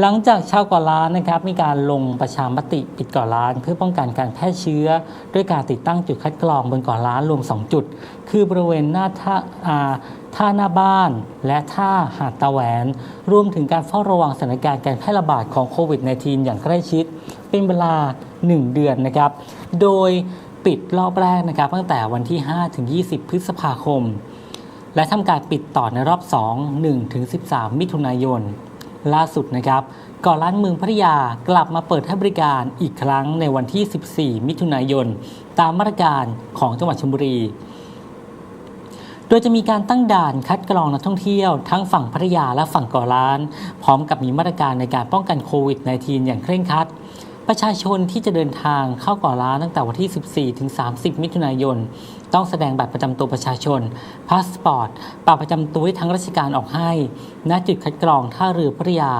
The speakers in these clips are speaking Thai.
หลังจากชาวเกาะล้านนะครับมีการลงประชามติปิดเกาะล้าน เพื่อป้องกันการแพร่เชื้อ ด้วยการติดตั้งจุดคัดกรองบนเกาะล้านรวม 2 จุด คือบริเวณหน้าท่าาท่าหน้าบ้านและท่าหาดตะแหวน รวมถึงการเฝ้าระวังสถานการณ์การแพร่ระบาดของโควิด -19 อย่างใกล้ชิด เป็นเวลา 1 เดือนนะครับ โดยปิดรอบแรกนะครับ ตั้งแต่วันที่ 5 ถึง 20 พฤษภาคม และทำการปิดต่อในรอบ 2 1 ถึง 13 มิถุนายน ล่าสุดนะครับเก่อล้านเมืองพัทยากลับมาเปิดให้บริการอีกครั้งในวันที่ 14 มิถุนายน ตามมาตรการของจังหวัดชลบุรี โดยจะมีการตั้งด่านคัดกรองนักท่องเที่ยว ทั้งฝั่งพัทยาและฝั่งเกาะล้าน พร้อมกับมีมาตรการในการป้องกันโควิด -19 อย่างเคร่งครัด ประชาชนที่จะเดินทางเข้าเกาะล้านตั้งแต่วันที่ 14 ถึง 30 มิถุนายน ต้องแสดงบัตรประจำตัวประชาชน พาสปอร์ตบัตรประจำตัวที่ทั้งราชการออกให้ ณ จุดคัดกรองท่าเรือพัทยา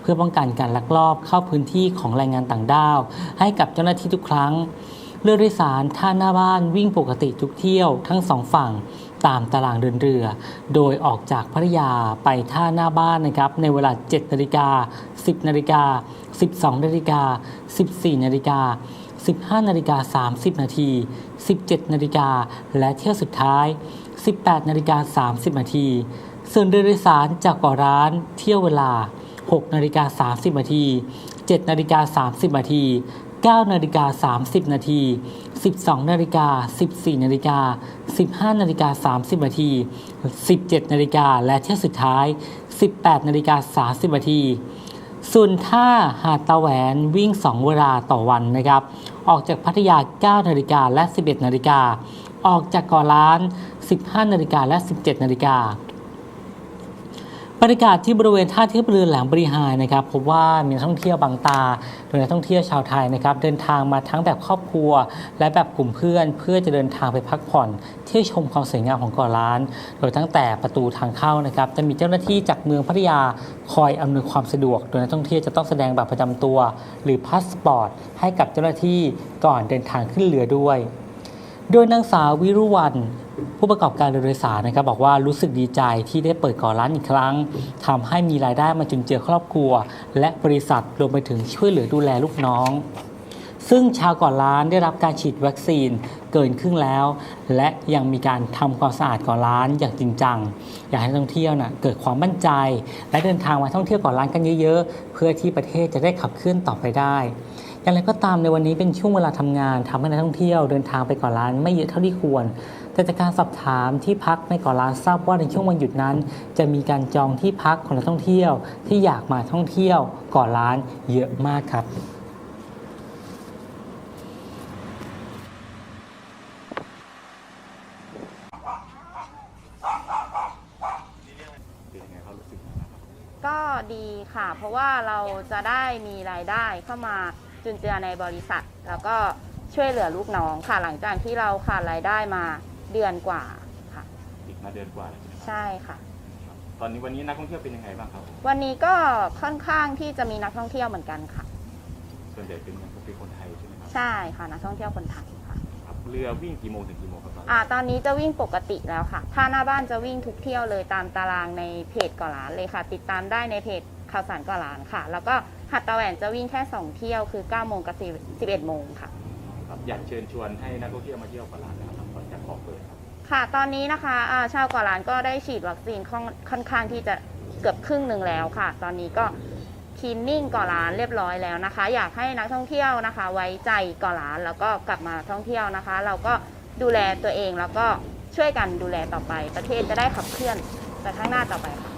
เพื่อป้องกันการลักลอบเข้าพื้นที่ของแรงงานต่างด้าว ให้กับเจ้าหน้าที่ทุกครั้ง เรือโดยสารท่าหน้าบ้านวิ่งปกติทุกเที่ยวทั้งสองฝั่ง ตามตารางเดินเรือ โดยออกจากพัทยาไปท่าหน้าบ้านนะครับในเวลา 7นาฬิกา 10นาฬิกา 12นาฬิกา 14นาฬิกา15นาฬิกา30นาที 17นาฬิกา และเที่ยวสุดท้าย 18นาฬิกา30นาทีส่วนเรือโดยสารจากเกาะร้านเที่ยวเวลา 6นาฬิกา30นาที7นาฬิกา30นาที 9นาฬิกา30นาที 12นาฬิกา14นาฬิกา15นาฬิกา30นาที 17นาฬิกาและเที่ยวสุดท้าย 18นาฬิกา30นาทีส่วนท่าหาดตะแหวนวิ่ง 2 เวลาต่อวันนะครับ ออกจากพัทยา 9นาฬิกาและ 11นาฬิกาออกจากกาะล้าน 15นาฬิกาและ 17นาฬิกา บรรยากาศที่บริเวณท่าเทียบเรือแหลมบริหารนะครับพบว่ามีนักท่องเที่ยวบางตาโดยนักท่องเที่ยวชาวไทยนะครับเดินทางมาทั้งแบบครอบครัว และแบบกลุ่มเพื่อน เพื่อจะเดินทางไปพักผ่อน เที่ยวชมความสวยงามของเกาะล้าน โดยตั้งแต่ประตูทางเข้านะครับจะมีเจ้าหน้าที่จากเมืองพัทยาคอยอำนวยความสะดวก โดยนักท่องเที่ยวจะต้องแสดงบัตรประจำตัว หรือพาสปอร์ตให้กับเจ้าหน้าที่ก่อนเดินทางขึ้นเรือด้วย โดยนางสาววิรุวรรณ ผู้ประกอบการเรือโดยสารนะครับบอกว่ารู้สึกดีใจที่ได้เปิดก่อร้านอีกครั้งทำให้มีรายได้มาจุนเจือครอบครัว และบริษัทรวมไปถึงช่วยเหลือดูแลลูกน้อง ซึ่งชาวเก่อล้านได้รับการฉีดวัคซีนเกินครึ่งแล้ว และยังมีการทำความสะอาดเก่อล้านอย่างจริงจัง อยากให้นักท่องเที่ยวนะเกิดความมั่นใจ และเดินทางมาท่องเที่ยวเก่อล้านกันเยอะๆ เพื่อที่ประเทศจะได้ขับเคลื่อนต่อไปได้อย่างไรก็ตามในวันนี้เป็นช่วงเวลาทำงานทำให้นักท่องเที่ยวเดินทางไปเก่อล้านไม่เยอะเท่าที่ควร แต่จากการสอบถามที่พักในเก่อล้านทราบว่าในช่วงวันหยุดนั้น จะมีการจองที่พักของนักท่องเที่ยวที่อยากมาท่องเที่ยวเก่อล้านเยอะมากครับ เป็นยังไงเขารู้สึกยังไงบ้างครับ ก็ ดีค่ะ เพราะว่าเราจะได้มีรายได้เข้ามาจุนเจือในบริษัท แล้วก็ช่วยเหลือลูกน้องค่ะหลังจากที่เราขาดรายได้มาเดือนกว่าค่ะอีกมาเดือนกว่าแล้วใช่ไหมครับใช่ค่ะครับตอนนี้วันนี้นักท่องเที่ยวเป็นยังไงบ้างครับ วันนี้ก็ค่อนข้างที่จะมีนักท่องเที่ยวเหมือนกันค่ะ ส่วนใหญ่เป็นเป็นคนไทยใช่ไหมครับ ใช่ค่ะนักท่องเที่ยวคนไทยค่ะครับ เรือวิ่งกี่โมงถึงกี่โมงครับตอนนี้อ่าตอนนี้จะวิ่งปกติแล้วค่ะถ้าหน้าบ้านจะวิ่งทุกเที่ยวเลยตามตารางในเพจก่อร้านเลยค่ะ ติดตามได้ในเพจข่าวสารก่อร้านค่ะ แล้วก็หัดตะแหวนจะวิ่งแค่สองเที่ยวคือ9โมงกับ11โมงค่ะ ครับอยากเชิญชวนให้นักท่องเที่ยวมาเที่ยวเกาะล้านนะครับก่อนจะขอเปิดครับค่ะ ตอนนี้นะคะอ่าชาวเกาะล้านก็ได้ฉีดวัคซีนค่อนค่อนข้างที่จะเกือบครึ่งหนึ่งแล้วค่ะ ตอนนี้ก็ คลีนนิ่งเกาะล้านเรียบร้อยแล้วนะคะ อยากให้นักท่องเที่ยวนะคะ ไว้ใจเกาะล้านแล้วก็กลับมาท่องเที่ยวนะคะ เราก็ดูแลตัวเองแล้วก็ช่วยกันดูแลต่อไป ประเทศจะได้ขับเคลื่อนไปข้างหน้าต่อไปค่ะ